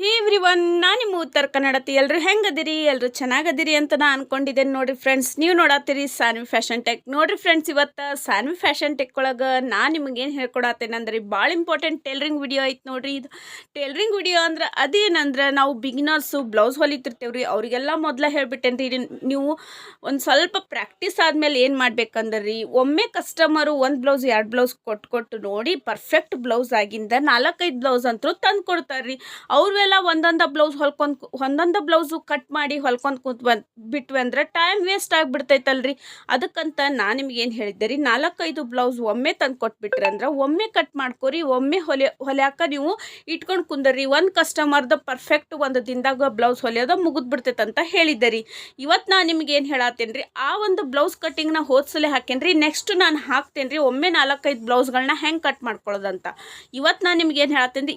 ಹೇ every one ನಾನು ನಿಮ್ಮ ಉತ್ತರ ಕನ್ನಡತಿ. ಎಲ್ಲರೂ ಹೆಂಗದಿರಿ? ಎಲ್ಲರೂ ಚೆನ್ನಾಗದಿರಿ ಅಂತ ನಾ ಅನ್ಕೊಂಡಿದ್ದೇನೆ ನೋಡ್ರಿ ಫ್ರೆಂಡ್ಸ್ ನೀವು ನೋಡತ್ತೀರಿ ಸಾನ್ವಿ ಫ್ಯಾಷನ್ ಟೆಕ್ ನೋಡ್ರಿ ಫ್ರೆಂಡ್ಸ್ ಇವತ್ತು ಸಾನ್ವಿ ಫ್ಯಾಷನ್ ಟೆಕ್ ಒಳಗೆ ನಾನು ನಿಮಗೆ ಏನು ಹೇಳ್ಕೊಡತ್ತೇನೆ ಅಂದ್ರೆ ಭಾಳ ಇಂಪಾರ್ಟೆಂಟ್ ಟೇಲ್ರಿಂಗ್ ವಿಡಿಯೋ ಐತೆ ನೋಡ್ರಿ ಇದು. ಟೇಲ್ರಿಂಗ್ ವಿಡಿಯೋ ಅಂದ್ರೆ ಅದೇನಂದ್ರೆ ನಾವು ಬಿಗಿನರ್ಸು ಬ್ಲೌಸ್ ಹೊಲಿತಿರ್ತೇವ್ರಿ. ಅವರಿಗೆಲ್ಲ ಮೊದಲ ಹೇಳ್ಬಿಟ್ಟೇನ್ರಿ ನೀವು ಒಂದು ಸ್ವಲ್ಪ ಪ್ರಾಕ್ಟೀಸ್ ಆದಮೇಲೆ ಏನು ಮಾಡ್ಬೇಕಂದ್ರೆ ರೀ ಒಮ್ಮೆ ಕಸ್ಟಮರು ಒಂದು ಬ್ಲೌಸ್ ಎರಡು ಬ್ಲೌಸ್ ಕೊಟ್ಟು ಕೊಟ್ಟು ನೋಡಿ ಪರ್ಫೆಕ್ಟ್ ಬ್ಲೌಸ್ ಆಗಿಂದ ನಾಲ್ಕೈದು ಬ್ಲೌಸ್ ಅಂತೂ ತಂದು ಕೊಡ್ತಾರೆ ರೀ ಅವ್ರೆಲ್ಲ ಒಂದೊಂದು ಬ್ಲೌಸ್ ಹೊಲ್ಕೊಂಡು ಒಂದೊಂದು ಬ್ಲೌಸು ಕಟ್ ಮಾಡಿ ಹೊಲ್ಕೊಂಡು ಕೂತ್ ಬಿಟ್ವಿ ಅಂದ್ರೆ ಟೈಮ್ ವೇಸ್ಟ್ ಆಗಿಬಿಡ್ತೈತಲ್ರಿ. ಅದಕ್ಕಂತ ನಾನು ನಿಮ್ಗೆ ಏನು ಹೇಳಿದ್ದೆ ರೀ, ನಾಲ್ಕೈದು ಬ್ಲೌಸ್ ಒಮ್ಮೆ ತಂದು ಕೊಟ್ಬಿಟ್ರಿ ಅಂದ್ರೆ ಒಮ್ಮೆ ಕಟ್ ಮಾಡ್ಕೊರಿ, ಒಮ್ಮೆ ಹೊಲೆ ಹೊಲ್ಯಾಕ ನೀವು ಇಟ್ಕೊಂಡು ಕುಂದರಿ ಒಂದು ಕಸ್ಟಮರ್ದ ಪರ್ಫೆಕ್ಟ್ ಒಂದು ದಿನದಾಗ ಬ್ಲೌಸ್ ಹೊಲಿಯೋದು ಮುಗಿದು ಬಿಡ್ತೈತೆ ಅಂತ ಹೇಳಿದ್ದೆ ರೀ. ಇವತ್ತು ನಾನು ನಿಮ್ಗೆ ಏನು ಹೇಳತ್ತೇನೆ ರೀ, ಆ ಒಂದು ಬ್ಲೌಸ್ ಕಟ್ಟಿಂಗ್ನ ಹೋದ್ಸಲೆ ಹಾಕೇನಿ ರೀ ನೆಕ್ಸ್ಟ್ ನಾನು ಹಾಕ್ತೇನೆ ರೀ, ಒಮ್ಮೆ ನಾಲ್ಕೈದು ಬ್ಲೌಸ್ಗಳನ್ನ ಹೆಂಗೆ ಕಟ್ ಮಾಡ್ಕೊಳ್ಳೋದಂತ ಇವತ್ತು ನಾನು ನಿಮ್ಗೆ ಏನು ಹೇಳತ್ತೇನೆ ರೀ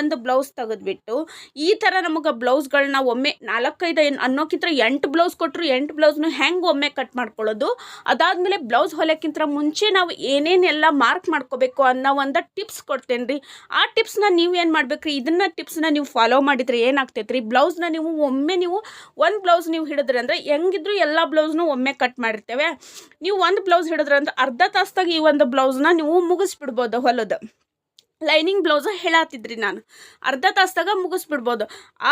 ಒಂದು ಬ್ಲೌಸ್ ತೆಗೆದ್ಬಿಟ್ಟು ಈ ಥರ ನಮಗೆ ಬ್ಲೌಸ್ಗಳನ್ನ ಒಮ್ಮೆ ನಾಲ್ಕೈದು ಅನ್ನೋಕ್ಕಿಂತ ಎಂಟು ಬ್ಲೌಸ್ ಕೊಟ್ಟರು ಎಂಟು ಬ್ಲೌಸ್ನು ಹೆಂಗೆ ಒಮ್ಮೆ ಕಟ್ ಮಾಡ್ಕೊಳ್ಳೋದು? ಅದಾದಮೇಲೆ ಬ್ಲೌಸ್ ಹೊಲಕ್ಕಿಂತ ಮುಂಚೆ ನಾವು ಏನೇನೆಲ್ಲ ಮಾರ್ಕ್ ಮಾಡ್ಕೋಬೇಕು ಅನ್ನೋ ಒಂದು ಟಿಪ್ಸ್ ಕೊಡ್ತೇನೆ ರೀ ಆ ಟಿಪ್ಸ್ನ ನೀವು ಏನು ಮಾಡ್ಬೇಕು ರೀ ಇದನ್ನ ಟಿಪ್ಸ್ನ ನೀವು ಫಾಲೋ ಮಾಡಿದ್ರೆ ಏನಾಗ್ತೈತೆ ರೀ ಬ್ಲೌಸ್ನ ನೀವು ಒಮ್ಮೆ ನೀವು ಒಂದು ಬ್ಲೌಸ್ ನೀವು ಹಿಡಿದ್ರಿ ಅಂದರೆ ಹೆಂಗಿದ್ರು ಎಲ್ಲ ಬ್ಲೌಸ್ನು ಒಮ್ಮೆ ಕಟ್ ಮಾಡಿರ್ತೇವೆ. ನೀವು ಒಂದು ಬ್ಲೌಸ್ ಹಿಡಿದ್ರೆ ಅಂದ್ರೆ ಅರ್ಧ ತಾಸ್ದಾಗ ಈ ಒಂದು ಬ್ಲೌಸ್ನ ನೀವು ಮುಗಿಸ್ಬಿಡ್ಬೋದು ಹೊಲದ. ಲೈನಿಂಗ್ ಬ್ಲೌಸ್ ಹೇಳತ್ತಿದ್ರಿ ನಾನು. ಅರ್ಧ ತಾಸ್ದಾಗ ಮುಗಿಸ್ಬಿಡ್ಬೋದು.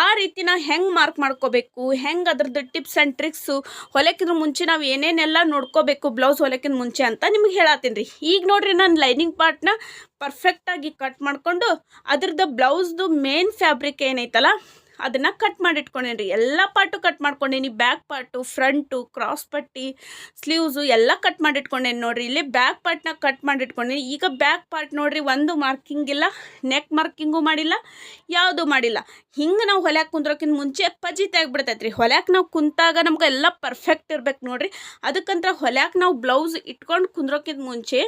ಆ ರೀತಿ ನಾವು ಹೆಂಗೆ ಮಾರ್ಕ್ ಮಾಡ್ಕೋಬೇಕು? ಹೆಂಗೆ ಅದ್ರದ್ದು ಟಿಪ್ಸ್ ಆ್ಯಂಡ್ ಟ್ರಿಕ್ಸು ಹೊಲಕ್ಕಿಂತ ಮುಂಚೆ ನಾವು ಏನೇನೆಲ್ಲ ನೋಡ್ಕೋಬೇಕು ಬ್ಲೌಸ್ ಹೊಲಕ್ಕಿಂತ ಮುಂಚೆ ಅಂತ ನಿಮ್ಗೆ ಹೇಳತ್ತೀನಿ ಈಗ ನೋಡ್ರಿ ನಾನು ಲೈನಿಂಗ್ ಪಾರ್ಟ್ನ ಪರ್ಫೆಕ್ಟಾಗಿ ಕಟ್ ಮಾಡಿಕೊಂಡು ಅದ್ರದ್ದು ಬ್ಲೌಸ್ದು ಮೇನ್ ಫ್ಯಾಬ್ರಿಕ್ ಏನೈತಲ್ಲ ಅದನ್ನು ಕಟ್ ಮಾಡಿ ರೀ ಎಲ್ಲ ಪಾರ್ಟು ಕಟ್ ಮಾಡ್ಕೊಂಡೇನಿ. ಬ್ಯಾಕ್ ಪಾರ್ಟು ಫ್ರಂಟು ಕ್ರಾಸ್ ಪಟ್ಟಿ ಸ್ಲೀವ್ಸು ಎಲ್ಲ ಕಟ್ ಮಾಡಿ ನೋಡಿರಿ. ಇಲ್ಲಿ ಬ್ಯಾಕ್ ಪಾರ್ಟ್ನ ಕಟ್ ಮಾಡಿ ಇಟ್ಕೊಂಡೇನಿ ಈಗ ಬ್ಯಾಕ್ ಪಾರ್ಟ್ ನೋಡಿರಿ, ಒಂದು ಮಾರ್ಕಿಂಗ್ ಇಲ್ಲ. ನೆಕ್ ಮಾರ್ಕಿಂಗು ಮಾಡಿಲ್ಲ. ಯಾವುದು ಮಾಡಿಲ್ಲ. ಹಿಂಗೆ ನಾವು ಹೊಲ್ಯಾಕೆ ಕುಂದ್ರೋಕ್ಕಿಂತ ಮುಂಚೆ ಪಜಿತೆ ಆಗಿಬಿಡ್ತೈತೆ ರೀ ಹೊಲ್ಯಾಕೆ ನಾವು ಕುಂತಾಗ ನಮ್ಗೆ ಎಲ್ಲ ಪರ್ಫೆಕ್ಟ್ ಇರ್ಬೇಕು ನೋಡಿರಿ. ಅದಕ್ಕಂತ ಹೊಲ್ಯಾಕೆ ನಾವು ಬ್ಲೌಸ್ ಇಟ್ಕೊಂಡು ಕುಂದ್ರೋಕ್ಕಿಂತ ಮುಂಚೆ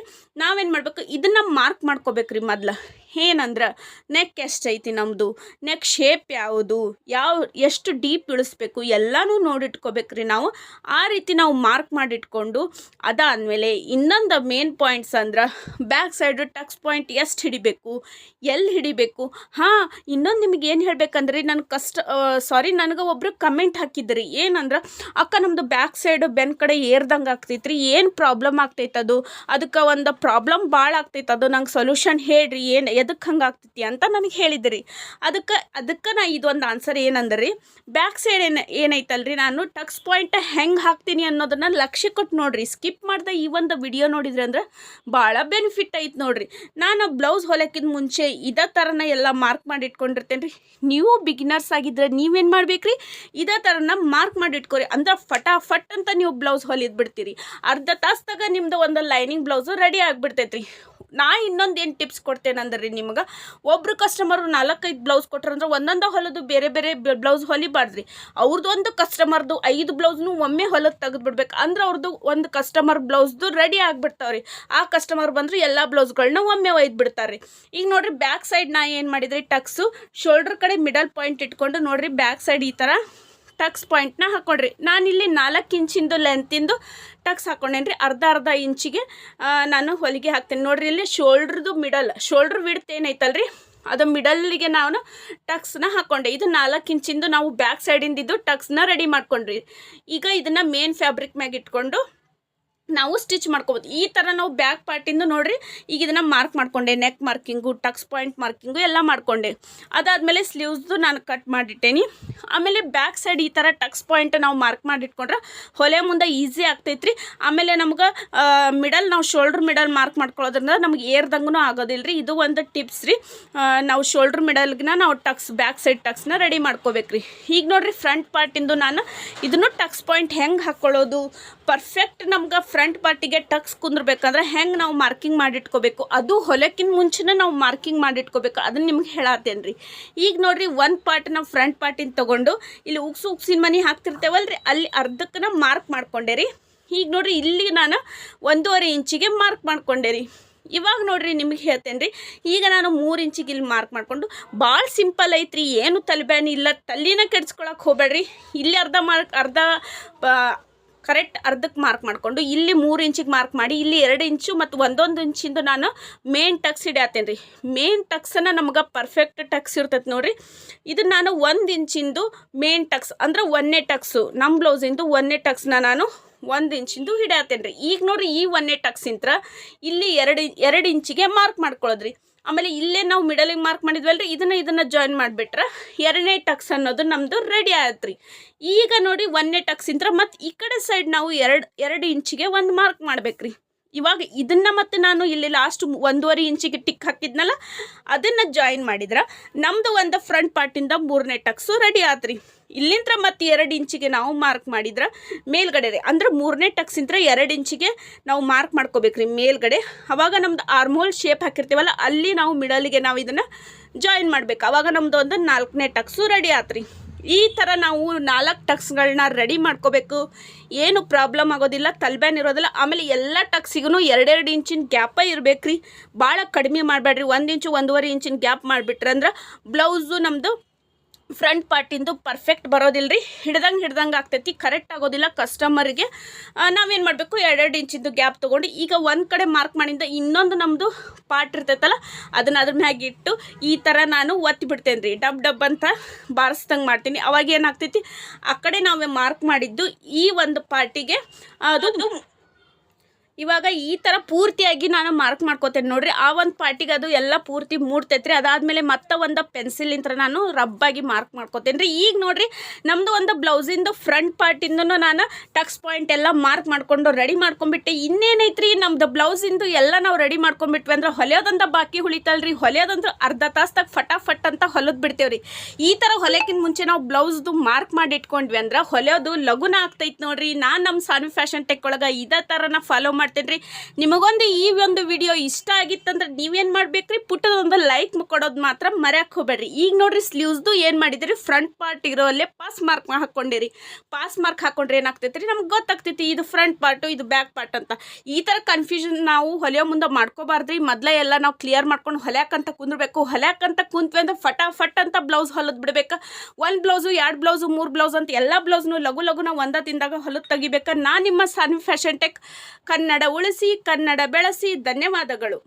ನಾವೇನು ಮಾಡ್ಬೇಕು? ಇದನ್ನು ಮಾರ್ಕ್ ಮಾಡ್ಕೋಬೇಕು ರೀ ಮೊದ್ಲು. ಏನಂದ್ರೆ ನೆಕ್ ಎಷ್ಟೈತಿ ನಮ್ಮದು ನೆಕ್ ಶೇಪ್ ಯಾವುದು? ಯಾವ, ಎಷ್ಟು ಡೀಪ್ ಇಳಿಸ್ಬೇಕು? ಎಲ್ಲನೂ ನೋಡಿಟ್ಕೋಬೇಕು ರೀ ನಾವು. ಆ ರೀತಿ ನಾವು ಮಾರ್ಕ್ ಮಾಡಿಟ್ಕೊಂಡು ಅದಾದಮೇಲೆ ಇನ್ನೊಂದು ಮೇನ್ ಪಾಯಿಂಟ್ಸ್ ಅಂದ್ರೆ ಬ್ಯಾಕ್ ಸೈಡು ಟಕ್ಸ್ ಪಾಯಿಂಟ್ ಎಷ್ಟು ಹಿಡಿಬೇಕು? ಎಲ್ಲಿ ಹಿಡಿಬೇಕು? ಹಾಂ, ಇನ್ನೊಂದು ನಿಮಗೆ ಏನು ಹೇಳಬೇಕಂದ್ರೆ? ನನ್ನ ಕಷ್ಟ ಸಾರಿ ನನಗೆ ಒಬ್ಬರು ಕಮೆಂಟ್ ಹಾಕಿದ್ರಿ. ಏನಂದ್ರೆ, ಅಕ್ಕ ನಮ್ಮದು ಬ್ಯಾಕ್ ಸೈಡು ಬೆನ್ ಕಡೆ ಏರ್ದಂಗೆ ಆಗ್ತೈತ್ರಿ. ಏನು ಪ್ರಾಬ್ಲಮ್ ಆಗ್ತೈತದು ಅದು? ಅದಕ್ಕೆ ಒಂದು ಪ್ರಾಬ್ಲಮ್ ಭಾಳ ಆಗ್ತೈತದು ನಂಗೆ ಸೊಲ್ಯೂಷನ್ ಹೇಳ್ರಿ. ಏನು ಎದಕ್ಕೆ ಹಂಗೆ ಆಗ್ತೈತಿ ಅಂತ ನನಗೆ ಹೇಳಿದ್ರಿ. ಅದಕ್ಕೆ ಅದಕ್ಕೆ ನಾ ಇದೊಂದು ಆನ್ಸರ್ ಏನಂದ್ರಿ ಬ್ಯಾಕ್ ಸೈಡ್ ಏನು, ಏನೈತಲ್ರಿ, ನಾನು ಟಕ್ಸ್ ಪಾಯಿಂಟ್ ಹೆಂಗೆ ಹಾಕ್ತೀನಿ ಅನ್ನೋದನ್ನು ಲಕ್ಷ್ಯ ಕೊಟ್ಟು ನೋಡ್ರಿ ಸ್ಕಿಪ್ ಮಾಡ್ದೆ ಈ ಒಂದು ವಿಡಿಯೋ ನೋಡಿದ್ರಿ ಅಂದ್ರೆ ಭಾಳ ಬೆನಿಫಿಟ್ ಐತೆ ನೋಡ್ರಿ. ನಾನು ಬ್ಲೌಸ್ ಹೊಲಕ್ಕಿಂತ ಮುಂಚೆ ಇದೇ ಥರನ ಎಲ್ಲ ಮಾರ್ಕ್ ಮಾಡಿ ಇಟ್ಕೊಂಡಿರ್ತೇನೆ ರೀ ನೀವು ಬಿಗಿನರ್ಸ್ ಆಗಿದ್ರೆ ನೀವೇನು ಮಾಡ್ಬೇಕ್ರಿ, ಇದೇ ಥರನ ಮಾರ್ಕ್ ಮಾಡಿ ಇಟ್ಕೊರಿ, ಅಂದ್ರೆ ಫಟಾಫಟ್ ಅಂತ ನೀವು ಬ್ಲೌಸ್ ಹೊಲಿದ್ ಬಿಡ್ತೀರಿ. ಅರ್ಧ ತಾಸ್ದಾಗ ನಿಮ್ದು ಒಂದು ಲೈನಿಂಗ್ ಬ್ಲೌಸು ರೆಡಿ ಆಗಿಬಿಡ್ತೈತ್ರಿ. ನಾ ಇನ್ನೊಂದು ಏನು ಟಿಪ್ಸ್ ಕೊಡ್ತೇನೆ ರೀ ನಿಮಗೆ? ಒಬ್ರು ಕಸ್ಟಮರು ನಾಲ್ಕೈದು ಬ್ಲೌಸ್ ಕೊಟ್ರಂದ್ರೆ ಒಂದೊಂದು ಹೊಲದು ಬೇರೆ ಬೇರೆ ಬ್ಲೌಸ್ ಹೊಲಿಬಾರ್ದ್ರಿ. ಅವ್ರದ್ದು ಒಂದು ಕಸ್ಟಮರ್ದು ಐದು ಬ್ಲೌಸ್ನು ಒಮ್ಮೆ ಹೊಲದ ತೆಗೆದು ಬಿಡ್ಬೇಕು ಅಂದ್ರೆ ಅವ್ರದ್ದು ಒಂದು ಕಸ್ಟಮರ್ ಬ್ಲೌಸ್ದು ರೆಡಿ ಆಗಿಬಿಡ್ತಾವ್ರಿ. ಆ ಕಸ್ಟಮರ್ ಬಂದರೆ ಎಲ್ಲ ಬ್ಲೌಸ್ಗಳನ್ನ ಒಮ್ಮೆ ಒಯ್ದು ಬಿಡ್ತಾರೆ ಈಗ ನೋಡ್ರಿ ಬ್ಯಾಕ್ ಸೈಡ್ ನಾ ಏನು ಮಾಡಿದ್ರಿ? ಟಕ್ಸು ಶೋಲ್ಡ್ರ್ ಕಡೆ ಮಿಡಲ್ ಪಾಯಿಂಟ್ ಇಟ್ಕೊಂಡು ನೋಡ್ರಿ ಬ್ಯಾಕ್ ಸೈಡ್ ಈ ಥರ ಟಕ್ಸ್ ಪಾಯಿಂಟ್ನ ಹಾಕೊಂಡ್ರಿ ನಾನು ಇಲ್ಲಿ ನಾಲ್ಕು ಇಂಚಿಂದು ಲೆಂತಿಂದು ಟಕ್ಸ್ ಹಾಕ್ಕೊಂಡೇನಿ ರೀ ಅರ್ಧ ಅರ್ಧ ಇಂಚಿಗೆ ನಾನು ಹೊಲಿಗೆ ಹಾಕ್ತೇನೆ. ನೋಡ್ರಿ, ಇಲ್ಲಿ ಶೋಲ್ಡ್ರದು ಮಿಡಲ್ ಶೋಲ್ಡ್ರ್ ವಿಡ್ತ್ ಏನೈತಲ್ರಿ? ಅದು ಮಿಡಲ್ಲಿಗೆ ನಾನು ಟಕ್ಸ್ನ ಹಾಕ್ಕೊಂಡೆ ಇದು ನಾಲ್ಕು ಇಂಚಿಂದು ನಾವು ಬ್ಯಾಕ್ ಸೈಡಿಂದಿದ್ದು ಟಕ್ಸ್ನ ರೆಡಿ ಮಾಡ್ಕೊಂಡ್ರಿ ಈಗ ಇದನ್ನು ಮೇನ್ ಫ್ಯಾಬ್ರಿಕ್ ಮ್ಯಾಗೆ ಇಟ್ಕೊಂಡು ನಾವು ಸ್ಟಿಚ್ ಮಾಡ್ಕೋಬೋದು. ಈ ಥರ ನಾವು ಬ್ಯಾಕ್ ಪಾರ್ಟಿಂದು ನೋಡ್ರಿ, ಈಗ ಇದನ್ನು ಮಾರ್ಕ್ ಮಾಡ್ಕೊಂಡೆ neck marking tucks point marking ಎಲ್ಲ ಮಾಡ್ಕೊಂಡೆ. ಅದಾದಮೇಲೆ ಸ್ಲೀವ್ಸ್ದು ನಾನು ಕಟ್ ಮಾಡಿಟ್ಟೇನಿ. ಆಮೇಲೆ ಬ್ಯಾಕ್ ಸೈಡ್ ಈ ಥರ ಟಕ್ಸ್ ಪಾಯಿಂಟ್ ನಾವು ಮಾರ್ಕ್ ಮಾಡಿಟ್ಕೊಂಡ್ರೆ ಹೊಲೆ ಮುಂದೆ ಈಸಿ ಆಗ್ತೈತ್ರಿ. ಆಮೇಲೆ ನಮ್ಗೆ ಮಿಡಲ್ ನಾವು ಶೋಲ್ಡ್ರ್ ಮಿಡಲ್ ಮಾರ್ಕ್ ಮಾಡ್ಕೊಳ್ಳೋದ್ರಿಂದ ನಮ್ಗೆ ಏರ್ದಂಗೂ ಆಗೋದಿಲ್ಲ ರೀ ಇದು ಒಂದು ಟಿಪ್ಸ್ ರೀ. ನಾವು ಶೋಲ್ಡ್ರ್ ಮಿಡಲ್ಗಿನ ನಾವು ಟಕ್ಸ್ ಬ್ಯಾಕ್ ಸೈಡ್ ಟಕ್ಸ್ನ ರೆಡಿ ಮಾಡ್ಕೋಬೇಕ್ರಿ. ಈಗ ನೋಡಿರಿ ಫ್ರಂಟ್ ಪಾರ್ಟಿಂದು ನಾನು ಇದನ್ನು ಟಕ್ಸ್ ಪಾಯಿಂಟ್ ಹೆಂಗೆ ಹಾಕ್ಕೊಳ್ಳೋದು ಪರ್ಫೆಕ್ಟ್ ನಮ್ಗೆ ಫ್ರಂಟ್ ಪಾರ್ಟಿಗೆ ಟಕ್ಸ್ ಕುಂದ್ರಬೇಕಂದ್ರೆ ಹೆಂಗೆ ನಾವು ಮಾರ್ಕಿಂಗ್ ಮಾಡಿಟ್ಕೋಬೇಕು? ಅದು ಹೊಲಕ್ಕಿನ ಮುಂಚೆನೇ ನಾವು ಮಾರ್ಕಿಂಗ್ ಮಾಡಿಟ್ಕೋಬೇಕು. ಅದನ್ನು ನಿಮ್ಗೆ ಹೇಳತ್ತೇನೆ ರೀ ಈಗ ನೋಡಿರಿ, ಒಂದು ಪಾರ್ಟ್ ನಾವು ಫ್ರಂಟ್ ಪಾರ್ಟಿನ ತೊಗೊಂಡು ಇಲ್ಲಿ ಉಗ್ಸು ಉಕ್ಸಿನ ಮನೆ ಹಾಕ್ತಿರ್ತೇವಲ್ಲ ರೀ ಅಲ್ಲಿ ಅರ್ಧಕ್ಕನ ಮಾರ್ಕ್ ಮಾಡ್ಕೊಂಡೆ ರೀ ಈಗ ನೋಡ್ರಿ, ಇಲ್ಲಿ ನಾನು ಒಂದೂವರೆ ಇಂಚಿಗೆ ಮಾರ್ಕ್ ಮಾಡ್ಕೊಂಡೆ ರೀ ಇವಾಗ ನೋಡ್ರಿ, ನಿಮಗೆ ಹೇಳ್ತೇನೆ ರೀ ಈಗ ನಾನು ಮೂರು ಇಂಚಿಗೆ ಇಲ್ಲಿ ಮಾರ್ಕ್ ಮಾಡಿಕೊಂಡು ಭಾಳ ಸಿಂಪಲ್ ಐತ್ರಿ, ಏನು ತಲೆಬ್ಯಾನಿ ಇಲ್ಲ, ತಲ್ಲಿನ ಕೆಡ್ಸ್ಕೊಳಕ್ಕೆ ಹೋಗ್ಬೇಡ್ರಿ. ಇಲ್ಲಿ ಅರ್ಧ ಮಾರ್ಕ್ ಅರ್ಧ ಕರೆಕ್ಟ್ ಅರ್ಧಕ್ಕೆ ಮಾರ್ಕ್ ಮಾಡಿಕೊಂಡು ಇಲ್ಲಿ ಮೂರು ಇಂಚಿಗೆ ಮಾರ್ಕ್ ಮಾಡಿ, ಇಲ್ಲಿ ಎರಡು ಇಂಚು ಮತ್ತು ಒಂದೊಂದು ಇಂಚಿಂದು ನಾನು ಮೇನ್ ಟಕ್ಸ್ ಹಿಡಿಯತ್ತೇನೆ ರೀ. ಮೇನ್ ಟಕ್ಸನ್ನು ನಮ್ಗೆ ಪರ್ಫೆಕ್ಟ್ ಟಕ್ಸ್ ಇರ್ತೈತೆ ನೋಡಿರಿ. ಇದು ನಾನು ಒಂದು ಇಂಚಿಂದು ಮೇನ್ ಟಕ್ಸ್ ಅಂದ್ರೆ ಒಂದನೇ ಟಕ್ಸು ನಮ್ಮ ಬ್ಲೌಸಿಂದು ಒಂದನೇ ಟಕ್ಸ್ನ ನಾನು ಒಂದು ಇಂಚಿಂದು ಹಿಡಿಯತ್ತೇನೆ ರೀ. ಈಗ ನೋಡಿರಿ ಈ ಒಂದನೇ ಟಕ್ಸ್ ಇಂತ್ರ ಇಲ್ಲಿ ಎರಡು ಎರಡು ಇಂಚಿಗೆ ಮಾರ್ಕ್ ಮಾಡ್ಕೊಳ್ಳೋದ್ರಿ ಆಮೇಲೆ ಇಲ್ಲೇ ನಾವು ಮಿಡಲಿಗೆ ಮಾರ್ಕ್ ಮಾಡಿದ್ವಲ್ರಿ, ಇದನ್ನ ಇದನ್ನ ಜಾಯಿನ್ ಮಾಡಿಬಿಟ್ರೆ ಎರಡನೇ ಟಕ್ಸ್ ಅನ್ನೋದು ನಮ್ಮದು ರೆಡಿ ಆಯ್ತು ಈಗ ನೋಡಿ ಒಂದನೇ ಟಕ್ಸ್ ಇಂತ್ರ ಮತ್ತು ಈ ಕಡೆ ಸೈಡ್ ನಾವು ಎರಡು ಎರಡು ಇಂಚಿಗೆ ಒಂದು ಮಾರ್ಕ್ ಮಾಡ್ಬೇಕ್ರಿ. ಇವಾಗ ಇದನ್ನ ಮತ್ತೆ ನಾನು ಇಲ್ಲಿ ಲಾಸ್ಟ್ ಒಂದೂವರೆ ಇಂಚಿಗೆ ಟಿಕ್ ಹಾಕಿದ್ನಲ್ಲ, ಅದನ್ನು ಜಾಯಿನ್ ಮಾಡಿದ್ರ. ನಮ್ಮದು ಒಂದು ಫ್ರಂಟ್ ಪಾರ್ಟಿಂದ ಮೂರನೇ ಟಕ್ಸು ರೆಡಿ ಆತ್ರಿ ಇಲ್ಲಿಂದ ಮತ್ತೆ ಎರಡು ಇಂಚಿಗೆ ನಾವು ಮಾರ್ಕ್ ಮಾಡಿದ್ರೆ, ಮೇಲ್ಗಡೆ ರೀ. ಅಂದ್ರೆ ಮೂರನೇ ಟಕ್ಸಿಂತ್ರ ಎರಡು ಇಂಚಿಗೆ ನಾವು ಮಾರ್ಕ್ ಮಾಡ್ಕೋಬೇಕ್ರಿ ಮೇಲ್ಗಡೆ. ಅವಾಗ ನಮ್ದು ಆರ್ಮೋಲ್ ಶೇಪ್ ಹಾಕಿರ್ತೀವಲ್ಲ, ಅಲ್ಲಿ ನಾವು ಮಿಡಲಿಗೆ ನಾವು ಇದನ್ನು ಜಾಯಿನ್ ಮಾಡ್ಬೇಕು. ಅವಾಗ ನಮ್ದು ಒಂದು ನಾಲ್ಕನೇ ಟಕ್ಸು ರೆಡಿ ಆತ್ರಿ. ಈ ಥರ ನಾವು ನಾಲ್ಕು ಟಕ್ಸ್ಗಳನ್ನ ರೆಡಿ ಮಾಡ್ಕೋಬೇಕು. ಏನು ಪ್ರಾಬ್ಲಮ್ ಆಗೋದಿಲ್ಲ, ತಲೆಬ್ಯಾನ್ ಇರೋದಿಲ್ಲ. ಆಮೇಲೆ ಎಲ್ಲ ಟಕ್ಸಿಗೂ ಎರಡೆರಡು ಇಂಚಿನ ಗ್ಯಾಪೇ ಇರಬೇಕು ರೀ ಭಾಳ ಕಡಿಮೆ ಮಾಡಬೇಡ್ರಿ ಒಂದು ಇಂಚು ಒಂದೂವರೆ ಇಂಚಿನ ಗ್ಯಾಪ್ ಮಾಡಿಬಿಟ್ರೆ ಅಂದ್ರೆ ಬ್ಲೌಸು ನಮ್ಮದು ಫ್ರಂಟ್ ಪಾರ್ಟಿಂದು ಪರ್ಫೆಕ್ಟ್ ಬರೋದಿಲ್ಲ ರೀ ಹಿಡ್ದಂಗೆ ಹಿಡ್ದಂಗೆ ಆಗ್ತೈತಿ. ಕರೆಕ್ಟ್ ಆಗೋದಿಲ್ಲ ಕಸ್ಟಮರಿಗೆ ನಾವೇನು ಮಾಡಬೇಕು? ಎರಡೆರಡು ಇಂಚಿಂದು ಗ್ಯಾಪ್ ತೊಗೊಂಡು ಈಗ ಒಂದು ಕಡೆ ಮಾರ್ಕ್ ಮಾಡಿಂದ ಇನ್ನೊಂದು ನಮ್ಮದು ಪಾರ್ಟ್ ಇರ್ತೈತಲ್ಲ, ಅದನ್ನು ಅದ್ರ ಮ್ಯಾಗ ಇಟ್ಟು ಈ ಥರ ನಾನು ಒತ್ತಿ ಬಿಡ್ತೇನೆ ರೀ ಡಬ್ ಡಬ್ ಅಂತ ಬಾರಿಸ್ದಂಗೆ ಮಾಡ್ತೀನಿ. ಅವಾಗ ಏನಾಗ್ತೈತಿ? ಆ ಕಡೆ ನಾವು ಮಾರ್ಕ್ ಮಾಡಿದ್ದು ಈ ಒಂದು ಪಾರ್ಟಿಗೆ ಅದು ಇವಾಗ ಈ ಥರ ಪೂರ್ತಿಯಾಗಿ ನಾನು ಮಾರ್ಕ್ ಮಾಡ್ಕೋತೇನೆ ನೋಡ್ರಿ. ಆ ಒಂದು ಪಾರ್ಟಿಗೆ ಅದು ಎಲ್ಲ ಪೂರ್ತಿ ಮೂಡ್ತೈತ್ರಿ. ಅದಾದಮೇಲೆ ಮತ್ತೆ ಒಂದು ಪೆನ್ಸಿಲಿಂತ್ರ ನಾನು ರಬ್ಬಾಗಿ ಮಾರ್ಕ್ ಮಾಡ್ಕೋತೇನೆ ರೀ. ಈಗ ನೋಡ್ರಿ ನಮ್ಮದು ಒಂದು ಬ್ಲೌಸಿಂದು ಫ್ರಂಟ್ ಪಾರ್ಟಿಂದನೂ ನಾನು ಟಕ್ಸ್ ಪಾಯಿಂಟ್ ಎಲ್ಲ ಮಾರ್ಕ್ ಮಾಡ್ಕೊಂಡು ರೆಡಿ ಮಾಡ್ಕೊಂಡ್ಬಿಟ್ಟೆ. ಇನ್ನೇನೈತ್ರಿ, ನಮ್ದು ಬ್ಲೌಸಿಂದು ಎಲ್ಲ ನಾವು ರೆಡಿ ಮಾಡ್ಕೊಂಡ್ಬಿಟ್ವಿ ಅಂದ್ರೆ ಹೊಲಿಯೋದಂತ ಬಾಕಿ ಉಳಿತಲ್ರಿ. ಹೊಲಿಯೋದಂದ್ರೆ ಅರ್ಧ ತಾಸ್ದಾಗ ಫಟಾಫಟ್ ಅಂತ ಹೊಲದ್ ಬಿಡ್ತೇವ್ರಿ. ಈ ಥರ ಹೊಲೆಕಿನ ಮುಂಚೆ ನಾವು ಬ್ಲೌಸ್ದು ಮಾರ್ಕ್ ಮಾಡಿ ಇಟ್ಕೊಂಡ್ವಿ ಅಂದ್ರೆ ಹೊಲಿಯೋದು ಲಘುನ ಆಗ್ತೈತೆ ನೋಡ್ರಿ. ನಾನು ನಮ್ಮ ಸಾನ್ವಿ ಫ್ಯಾಷನ್ ಟೆಕ್ ಒಳಗೆ ಇದೇ ಥರನ ಫಾಲೋ ಮಾಡ್ತೇನೆ ರೀ. ನಿಮಗೊಂದು ಈ ಒಂದು ವಿಡಿಯೋ ಇಷ್ಟ ಆಗಿತ್ತಂದ್ರೆ ನೀವೇನು ಮಾಡ್ಬೇಕ್ರಿ? ಪುಟ್ಟದೊಂದು ಲೈಕ್ ಕೊಡೋದು ಮಾತ್ರ ಮರ್ಯಾಕೆ ಹೋಗ್ಬೇಡ್ರಿ. ಈಗ ನೋಡ್ರಿ ಸ್ಲೀವ್ಸ್ದು ಏನು ಮಾಡಿದಿರಿ ಫ್ರಂಟ್ ಪಾರ್ಟ್ ಇರೋಲ್ಲೇ ಪಾಸ್ ಮಾರ್ಕ್ ಹಾಕ್ಕೊಂಡಿರಿ ಪಾಸ್ ಮಾರ್ಕ್ ಹಾಕೊಂಡ್ರೆ ಏನಾಗ್ತೈತೆ ರೀ? ನಮ್ಗೆ ಗೊತ್ತಾಗ್ತೈತಿ, ಇದು ಫ್ರಂಟ್ ಪಾರ್ಟು ಇದು ಬ್ಯಾಕ್ ಪಾರ್ಟ್ ಅಂತ. ಈ ಥರ ಕನ್ಫ್ಯೂಷನ್ ನಾವು ಹೊಲಿಯೋ ಮುಂದೆ ಮಾಡ್ಕೋಬಾರ್ದ್ರಿ. ಮೊದಲೇ ಎಲ್ಲ ನಾವು ಕ್ಲಿಯರ್ ಮಾಡ್ಕೊಂಡು ಹೊಲ್ಯಾಕಂತ ಕುಂದ್ರಬೇಕು. ಹೊಲ್ಯಾಕಂತ ಕುಂತ್ವಿ ಅಂದ್ರೆ ಫಟಾಫಟ್ ಅಂತ ಬ್ಲೌಸ್ ಹೊಲದ್ ಬಿಡ್ಬೇಕು. ಒಂದು ಬ್ಲೌಸು ಎರಡು ಬ್ಲೌಸು ಮೂರು ಬ್ಲೌಸ್ ಅಂತ ಎಲ್ಲ ಬ್ಲೌಸ್ನು ಲಘು ಲಘುನ ಒಂದ ತಿಂದಾಗ ಹೊಲದ್ ತೆಗಿಬೇಕು. ನಾ ನಿಮ್ಮ ಸನ್ ಫ್ಯಾಷನ್ ಟೆಕ್ ಕನ್ನಡ ಉಳಿಸಿ ಕನ್ನಡ ಬೆಳೆಸಿ ಧನ್ಯವಾದಗಳು.